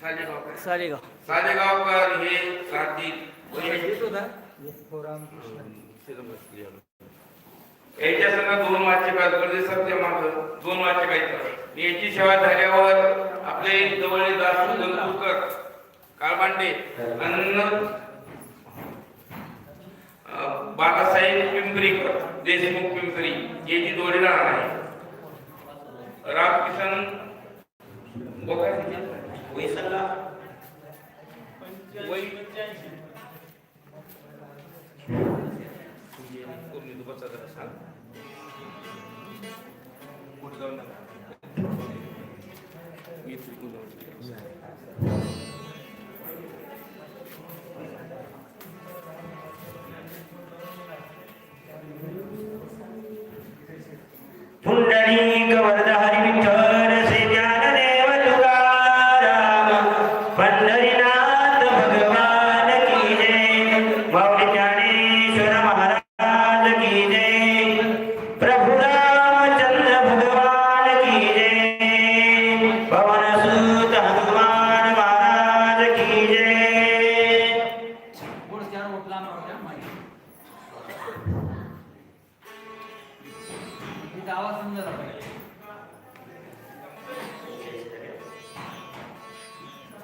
सालेगावकर. सालेगाव. सालेगावकर हे याच्या संग दोन वाचक परदेशात माग दोन वाचक याची सेवा झाल्यावर आपले जवळ दास गंतुकर काळबांडे अन्न बाबासाहेब पिंपरीकर देशमुख पिंपरी याची जोडीदार आहे. रामकिशन बोकारे कोणी दुपारचा जरा सांग. जाऊन मी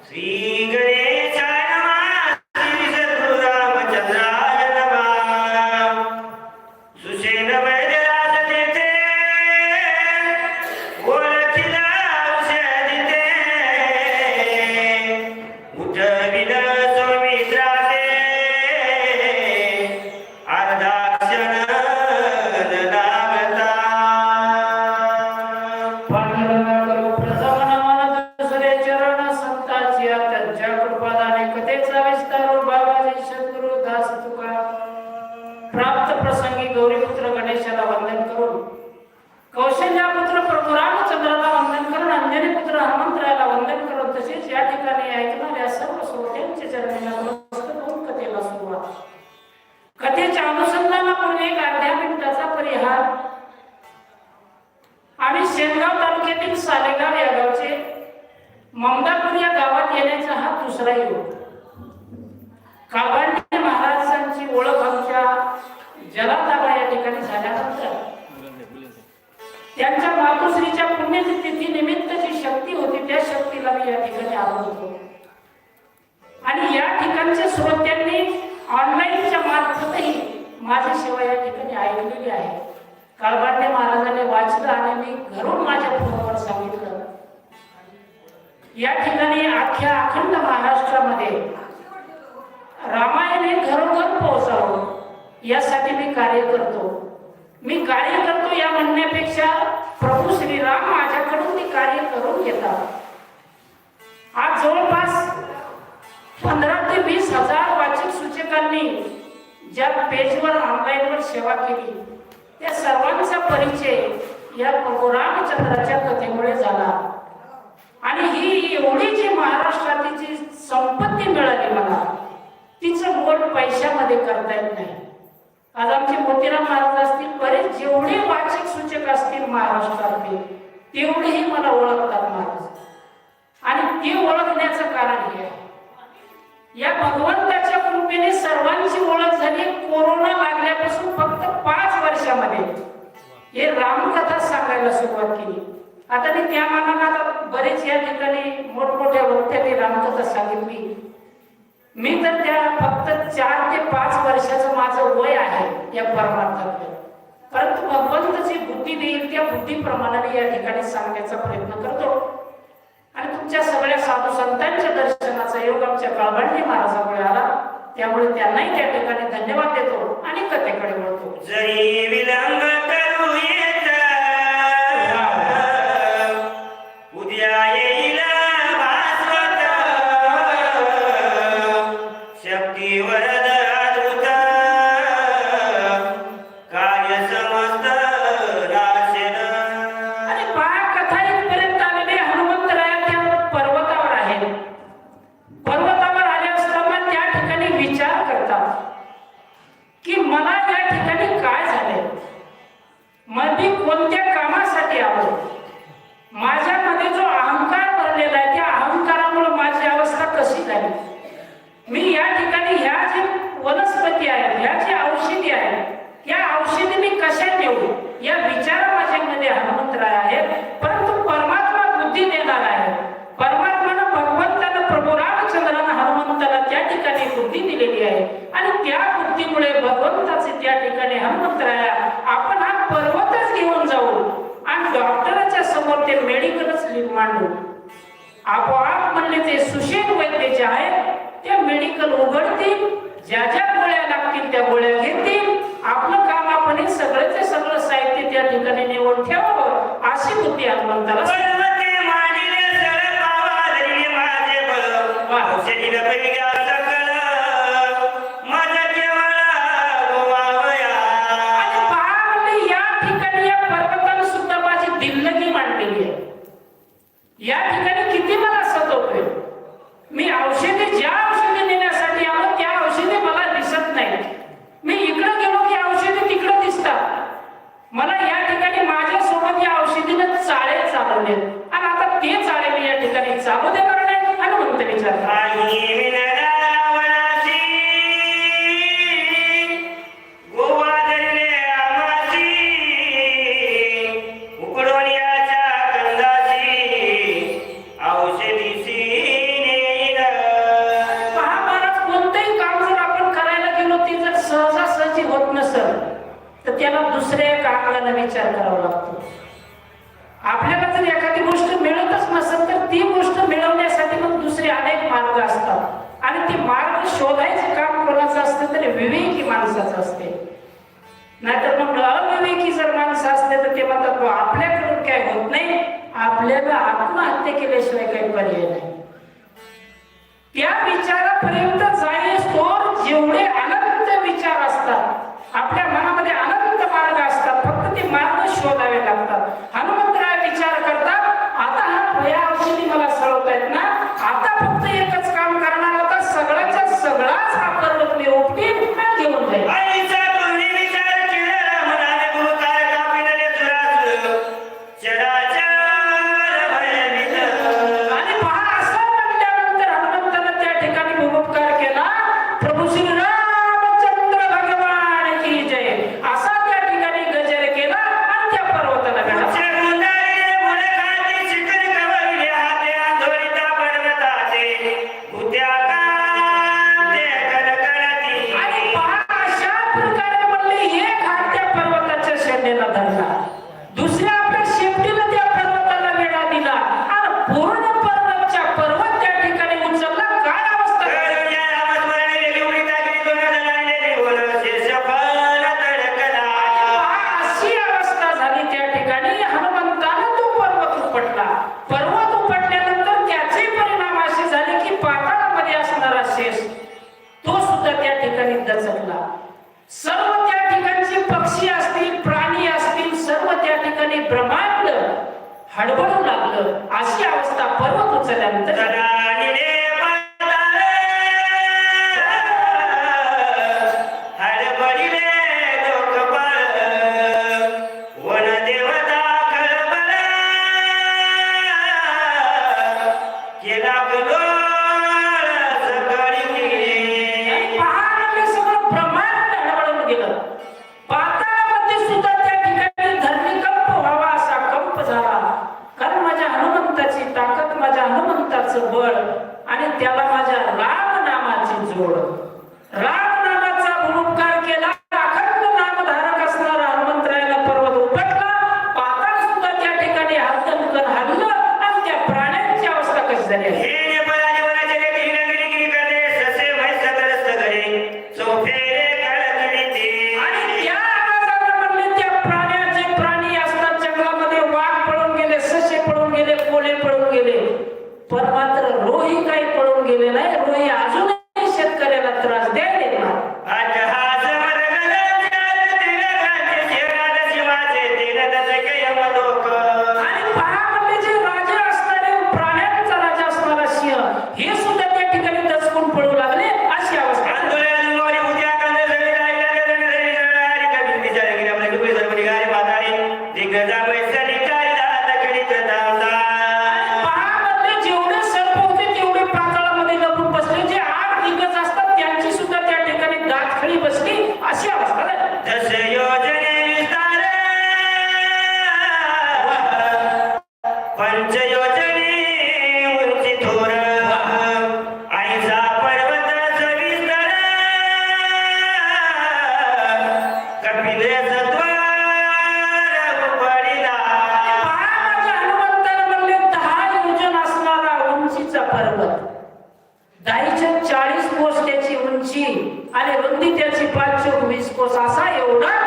Sí, ठिकाणी ऐकणाऱ्या सर्व श्रोत्यांच्या चरणी महाराष्ट्रामध्ये रामायण हे घरोघर पोहोचावं यासाठी मी कार्य करतो. मी कार्य करतो या म्हणण्यापेक्षा प्रभू श्रीराम माझ्याकडून मी कार्य करून घेतात. आज जवळपास पंधरा ते वीस हजार वाचिक सूचकांनी ज्या पेजवर ऑनलाईनवर सेवा केली त्या सर्वांचा परिचय या प्रभू रामचंद्राच्या कथेमुळे झाला. आणि ही एवढी जी महाराष्ट्रात जी संपत्ती मिळाली मला तिचं मोल पैशामध्ये करता येत नाही. आज आमचे मोतीराम महाराज असतील बरेच जेवढे वाचिक सूचक असतील महाराष्ट्रातले तेवढेही मला ओळखतात महाराज. आणि ते ओळखण्याचं कारण हे आहे. या भगवंताच्या कृपेने सर्वांची ओळख झाली कोरोना लागल्यापासून फक्त पाच वर्षामध्ये. हे रामकथा सांगायला सुरुवात केली. आता मी त्या मानानं आता बरेच या ठिकाणी मोठमोठ्या वक्त्यांनी रामकथा सांगितली. मी तर त्या फक्त चार ते पाच वर्षाचं माझं वय आहे या परमार्थातलं परंतु भगवंत जी बुद्धी देईल त्या बुद्धीप्रमाणे या ठिकाणी सांगण्याचा प्रयत्न करतो. आणि तुमच्या सगळ्या साधू संतांच्या दर्शनाचा योग आमच्या काळबांडी महाराजामुळे आला. त्यामुळे त्यांनाही त्या ठिकाणी धन्यवाद देतो आणि कथेकडे वळतो. जरी विलंब करूया म्हणतात आपण हा पर्वतच घेऊन जाऊ आणि डॉक्टराच्या समोर ते मेडिकलच मांडू. आपोआप म्हणले ते सुशेल वैद्य जे आहेत. त्या मेडिकल उघडतील ज्या ज्या गोळ्या लागतील त्या गोळ्या घेतील. आपलं काम आपण हे सगळं ते सगळं साहित्य त्या ठिकाणी नेऊन ठेवावं. अशी बुद्धी हनुमंताला मांडले माणसाचं असते. नाहीतर मग अविवेकी जर माणसं असते तर ते म्हणतात आपल्याकडून काय होत नाही? आपल्याला आत्महत्या केल्याशिवाय काही पर्याय नाही. त्या विचारापर्यंत जाईस्तोर जेवढे अनंत विचार असतात आपल्या मनामध्ये अनंत मार्ग असतात फक्त ते मार्ग शोधावे लागतात. हनुमंतराय विचार करतात आता हा या औषधी मला सळवतायत ना? आता फक्त एकच काम करणार होता सगळ्याच्या सगळाच हा पर्वत मी বলবে esposar, saiu, né?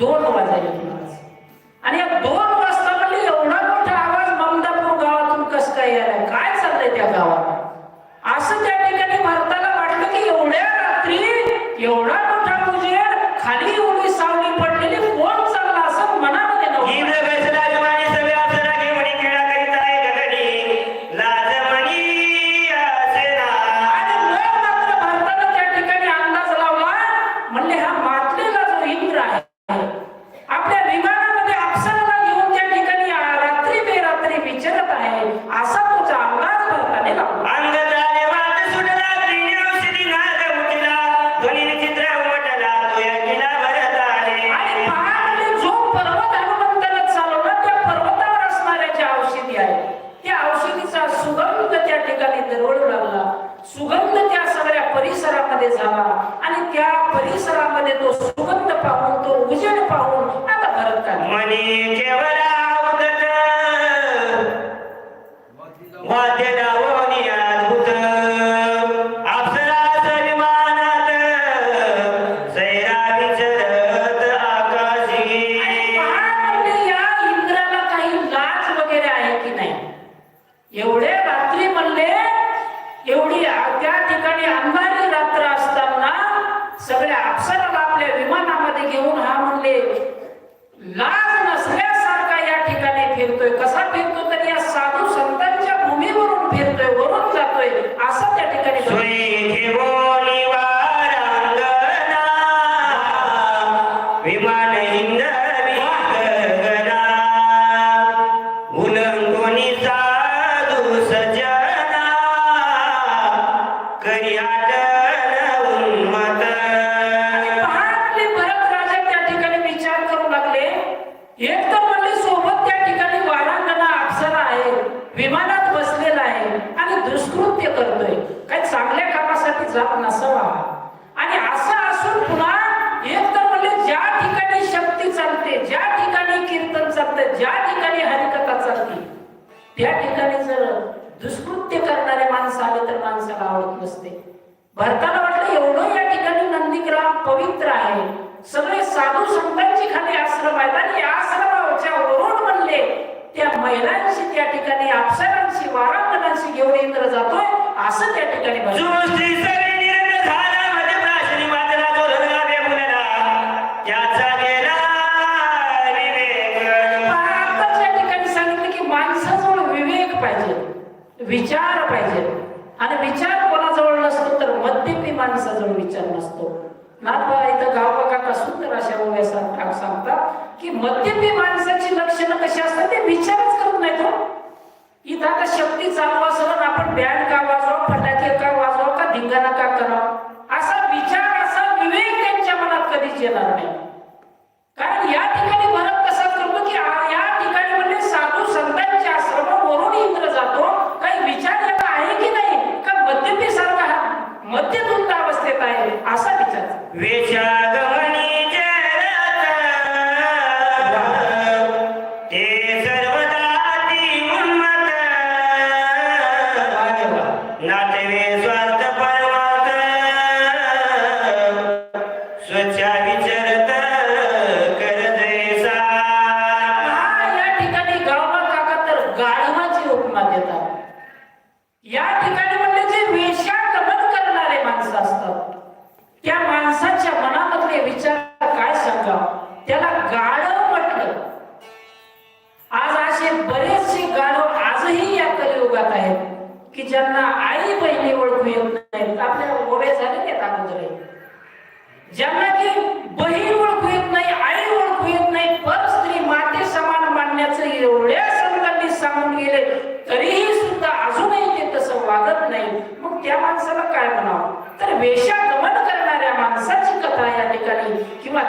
दोन वाजायला आणि या दोन अप्सराला आपल्या विमानामध्ये घेऊन हा म्हणले लाज नसल्यासारखा या ठिकाणी फिरतोय. कसा फिरतो तर या साधू संत त्या ठिकाणी जर दुष्कृत्य करणारे माणसं आले तर माणसाला आवडत नसते. भारताला वाटलं एवढं या ठिकाणी नंदीग्राम पवित्र आहे. सगळे साधू संतांची खाली आश्रम आहेत आणि आश्रमाच्या वरून म्हणले त्या महिलांशी त्या ठिकाणी अप्सरांशी वारांगणांशी घेऊन इंद्र जातोय असं त्या ठिकाणी विचार पाहिजे. आणि विचार कोणाजवळ नसतो तर मद्यपी माणसाजवळ विचार नसतो. नाथ इथं गावकाका सुंदर अशा सांगतात की मद्यपी माणसाची लक्ष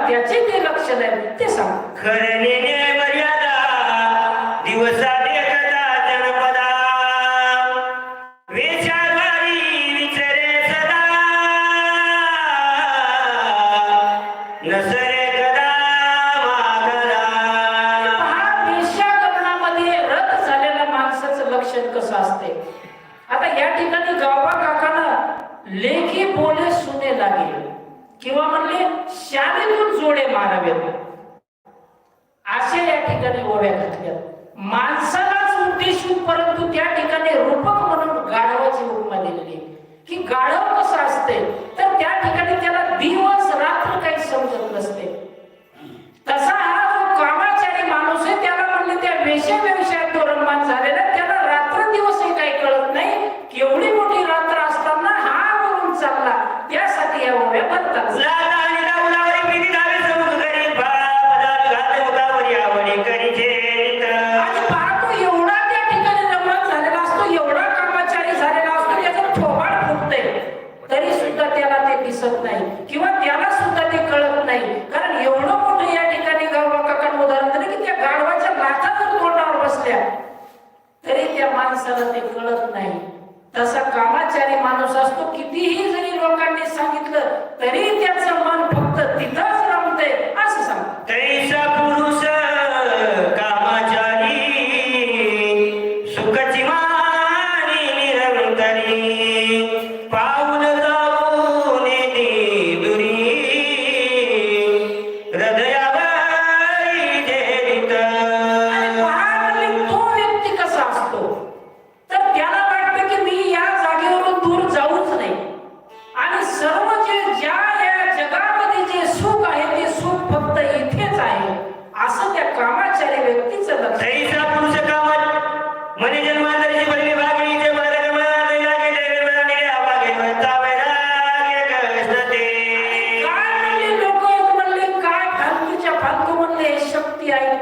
त्याचे काही लक्ष नाही ते सांग. खरलेले मर्यादा दिवसा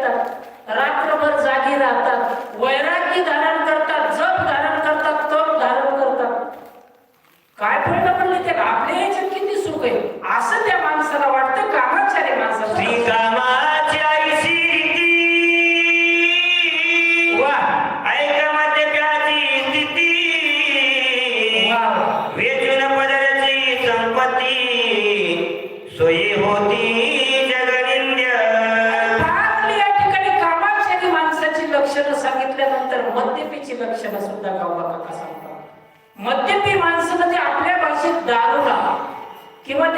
करतात. रात्रभर जागी राहतात. वैरागी धारण करतात. जप धारण करतात. तप धारण करतात. काय फायदा म्हणले त्याला? आपल्या याच्यात किती सुख आहे? असं त्या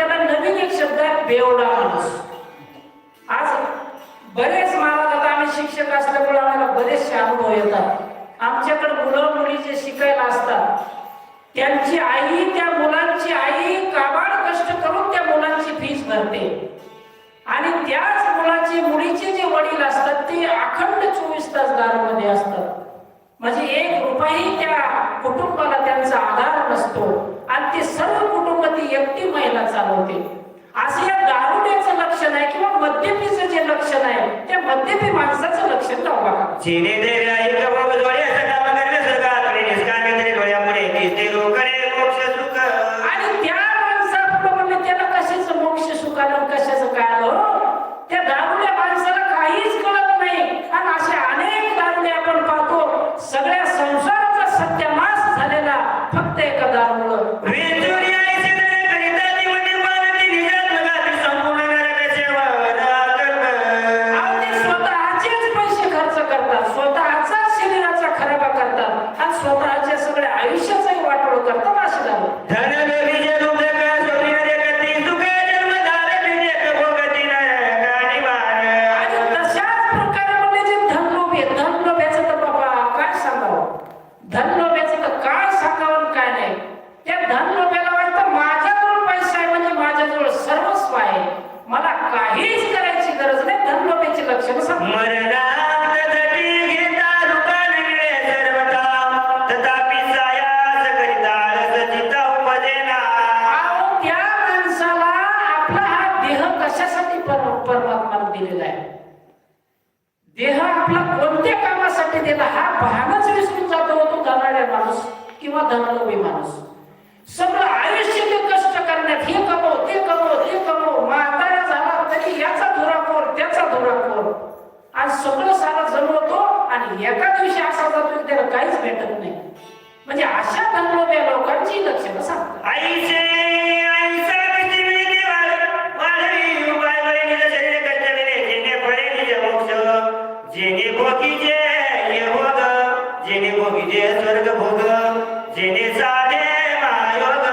त्याला नवीन एक शब्द आहे बेवडा माणूस. आज बरेच मला आता आम्ही शिक्षक असल्यामुळे आम्हाला बरेचसे अनुभव येतात. आमच्याकडे मुलं मुली जे शिकायला असतात त्यांची आई त्या मुलांची आई काबाड कष्ट करून त्या मुलांची फीस भरते. आणि त्याच मुलाची मुलीचे जे वडील असतात ते अखंड चोवीस तास दारामध्ये असतात. म्हणजे एक रुपयाही त्या कुटुंबाला त्यांचा आधार नसतो. आणि ते सर्व कुटुंब ती एकटी महिला चालवते. असं या दारुड्याचं लक्षण आहे किंवा मद्यपीचं जे लक्षण आहे त्या मद्यपी माणसाचं लक्षण लावा जिने देव आई बाबा जोडी असं काम करणे सरकार निष्काम तरी डोळ्यापुढे दिसते लोक जेणे भोगीचे हे भोग. जेणे भोगीचे स्वर्ग भोग. जेणे साधे महायोग.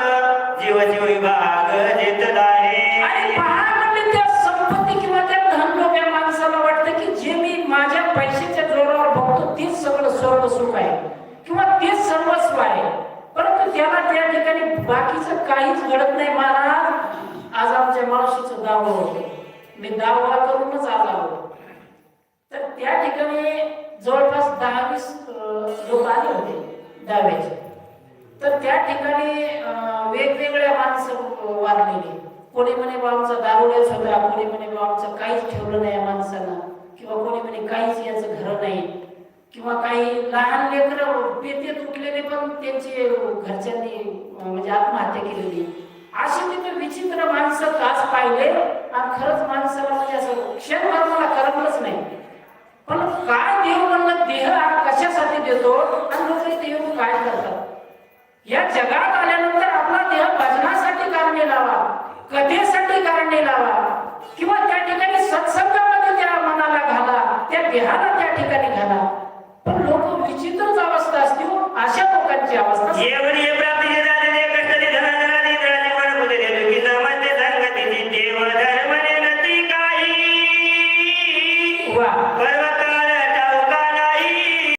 जीव जीव विभाग जेतदारे. आणि पहा म्हणजे त्या संपत्ती किंवा त्या धनलोभ्या माणसाला वाटतं की जे मी माझ्या पैशाच्या जोरावर बघतो तेच सगळं सर्व सुख आहे. किंवा तेच सर्वस्व आहे. परंतु त्याला त्या ठिकाणी बाकीचं काहीच घडत नाही महाराज. आज आमच्या मावशीचं दाव होते. मी दावा करूनच आज आलो. त्या ठिकाणी जवळपास दहा वीस लोक आले होते दाव्याचे तर त्या ठिकाणी वेगवेगळ्या माणसं अं, वारलेली. कोणी म्हणे बाबांचा दारुड्याच होता कोणी म्हणे बाबांचं काहीच ठेवलं नाही या माणसानं. किंवा कोणी म्हणे काहीच याचं घर नाही. किंवा काही लहान लेकरं पेते तुटलेले पण त्यांचे घरच्यांनी म्हणजे आत्महत्या केलेली. अशी तिथे विचित्र माणसं आज पाहिले. आणि खरंच माणसाला म्हणजे असं क्षण मला करमलंच नाही. पण काय देव म्हणलं देह हा कशासाठी देतो आणि लोक काय करतात? या जगात आल्यानंतर आपला देह भजनासाठी कारणे लावा कथेसाठी कारणे लावा किंवा त्या ठिकाणी सत्संगामध्ये त्या मनाला घाला त्या देहाला त्या ठिकाणी घाला. पण लोक विचित्रच अवस्था असते हो, अशा लोकांची अवस्था.